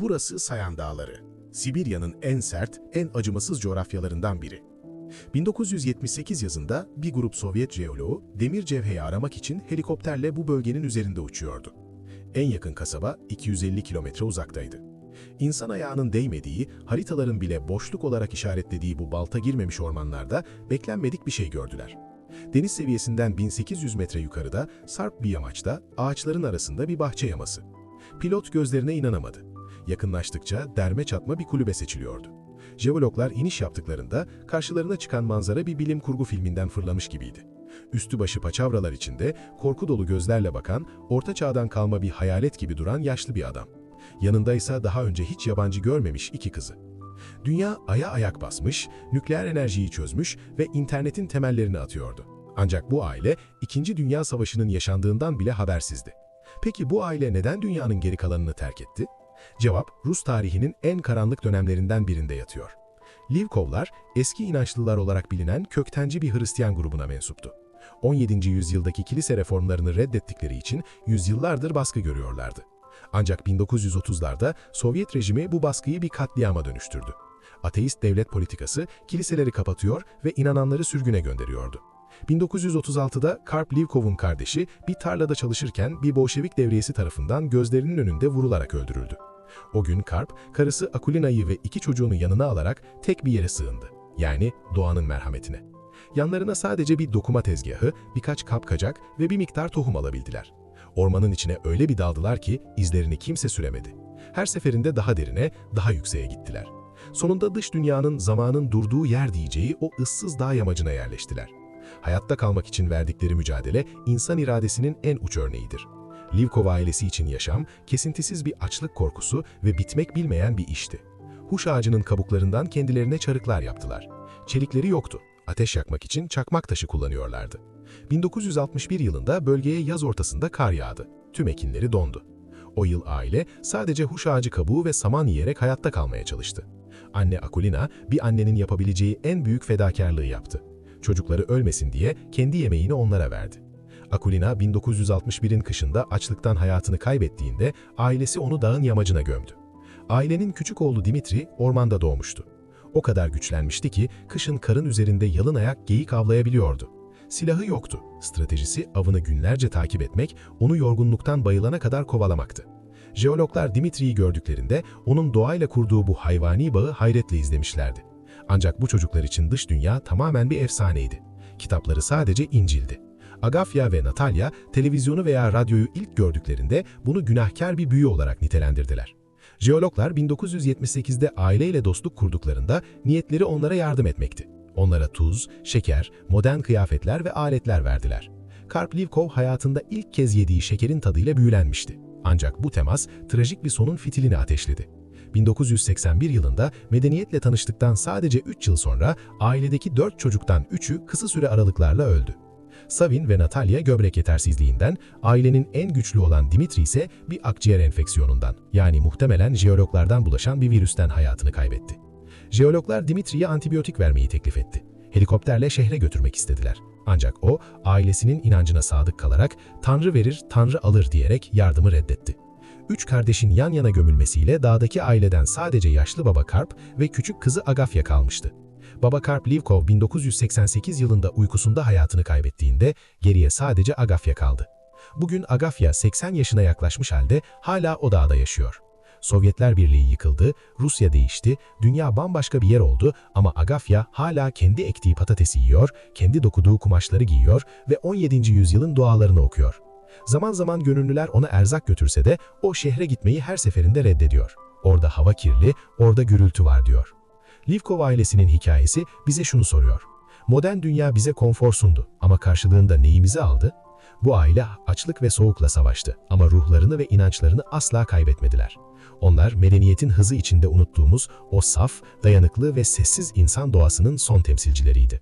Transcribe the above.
Burası Sayan Dağları. Sibirya'nın en sert, en acımasız coğrafyalarından biri. 1978 yazında bir grup Sovyet jeoloğu demir cevheyi aramak için helikopterle bu bölgenin üzerinde uçuyordu. En yakın kasaba 250 kilometre uzaktaydı. İnsan ayağının değmediği, haritaların bile boşluk olarak işaretlediği bu balta girmemiş ormanlarda beklenmedik bir şey gördüler. Deniz seviyesinden 1800 metre yukarıda sarp bir yamaçta ağaçların arasında bir bahçe yaması. Pilot gözlerine inanamadı. Yakınlaştıkça derme çatma bir kulübe seçiliyordu. Jeologlar iniş yaptıklarında karşılarına çıkan manzara bir bilim kurgu filminden fırlamış gibiydi. Üstü başı paçavralar içinde korku dolu gözlerle bakan, orta çağdan kalma bir hayalet gibi duran yaşlı bir adam. Yanında ise daha önce hiç yabancı görmemiş iki kızı. Dünya aya ayak basmış, nükleer enerjiyi çözmüş ve internetin temellerini atıyordu. Ancak bu aile, İkinci Dünya Savaşı'nın yaşandığından bile habersizdi. Peki bu aile neden dünyanın geri kalanını terk etti? Cevap, Rus tarihinin en karanlık dönemlerinden birinde yatıyor. Livkovlar, eski inançlılar olarak bilinen köktenci bir Hristiyan grubuna mensuptu. 17. yüzyıldaki kilise reformlarını reddettikleri için yüzyıllardır baskı görüyorlardı. Ancak 1930'larda Sovyet rejimi bu baskıyı bir katliama dönüştürdü. Ateist devlet politikası kiliseleri kapatıyor ve inananları sürgüne gönderiyordu. 1936'da Karp Livkov'un kardeşi bir tarlada çalışırken bir Bolşevik devriyesi tarafından gözlerinin önünde vurularak öldürüldü. O gün Karp, karısı Akulina'yı ve iki çocuğunu yanına alarak tek bir yere sığındı. Yani doğanın merhametine. Yanlarına sadece bir dokuma tezgahı, birkaç kapkacak ve bir miktar tohum alabildiler. Ormanın içine öyle bir daldılar ki izlerini kimse süremedi. Her seferinde daha derine, daha yükseğe gittiler. Sonunda dış dünyanın zamanın durduğu yer diyeceği o ıssız dağ yamacına yerleştiler. Hayatta kalmak için verdikleri mücadele insan iradesinin en uç örneğidir. Livkov ailesi için yaşam, kesintisiz bir açlık korkusu ve bitmek bilmeyen bir işti. Huş ağacının kabuklarından kendilerine çarıklar yaptılar. Çelikleri yoktu. Ateş yakmak için çakmak taşı kullanıyorlardı. 1961 yılında bölgeye yaz ortasında kar yağdı. Tüm ekinleri dondu. O yıl aile sadece huş ağacı kabuğu ve saman yiyerek hayatta kalmaya çalıştı. Anne Akulina bir annenin yapabileceği en büyük fedakarlığı yaptı. Çocukları ölmesin diye kendi yemeğini onlara verdi. Akulina 1961'in kışında açlıktan hayatını kaybettiğinde ailesi onu dağın yamacına gömdü. Ailenin küçük oğlu Dimitri ormanda doğmuştu. O kadar güçlenmişti ki kışın karın üzerinde yalın ayak geyik avlayabiliyordu. Silahı yoktu. Stratejisi avını günlerce takip etmek, onu yorgunluktan bayılana kadar kovalamaktı. Jeologlar Dimitri'yi gördüklerinde onun doğayla kurduğu bu hayvani bağı hayretle izlemişlerdi. Ancak bu çocuklar için dış dünya tamamen bir efsaneydi. Kitapları sadece İncil'di. Agafya ve Natalya televizyonu veya radyoyu ilk gördüklerinde bunu günahkar bir büyü olarak nitelendirdiler. Jeologlar 1978'de aileyle dostluk kurduklarında niyetleri onlara yardım etmekti. Onlara tuz, şeker, modern kıyafetler ve aletler verdiler. Karp Livkov hayatında ilk kez yediği şekerin tadıyla büyülenmişti. Ancak bu temas trajik bir sonun fitilini ateşledi. 1981 yılında medeniyetle tanıştıktan sadece 3 yıl sonra ailedeki 4 çocuktan 3'ü kısa süre aralıklarla öldü. Savin ve Natalya göbrek yetersizliğinden, ailenin en güçlü olan Dimitri ise bir akciğer enfeksiyonundan, yani muhtemelen jeologlardan bulaşan bir virüsten hayatını kaybetti. Jeologlar Dimitri'ye antibiyotik vermeyi teklif etti. Helikopterle şehre götürmek istediler. Ancak o, ailesinin inancına sadık kalarak Tanrı verir, Tanrı alır diyerek yardımı reddetti. Üç kardeşin yan yana gömülmesiyle dağdaki aileden sadece yaşlı baba Karp ve küçük kızı Agafya kalmıştı. Baba Karp Livkov 1988 yılında uykusunda hayatını kaybettiğinde geriye sadece Agafya kaldı. Bugün Agafya 80 yaşına yaklaşmış halde hala o dağda yaşıyor. Sovyetler Birliği yıkıldı, Rusya değişti, dünya bambaşka bir yer oldu ama Agafya hala kendi ektiği patatesi yiyor, kendi dokuduğu kumaşları giyiyor ve 17. yüzyılın dualarını okuyor. Zaman zaman gönüllüler ona erzak götürse de o şehre gitmeyi her seferinde reddediyor. Orada hava kirli, orada gürültü var diyor. Livkov ailesinin hikayesi bize şunu soruyor. Modern dünya bize konfor sundu ama karşılığında neyimizi aldı? Bu aile açlık ve soğukla savaştı ama ruhlarını ve inançlarını asla kaybetmediler. Onlar medeniyetin hızı içinde unuttuğumuz o saf, dayanıklı ve sessiz insan doğasının son temsilcileriydi.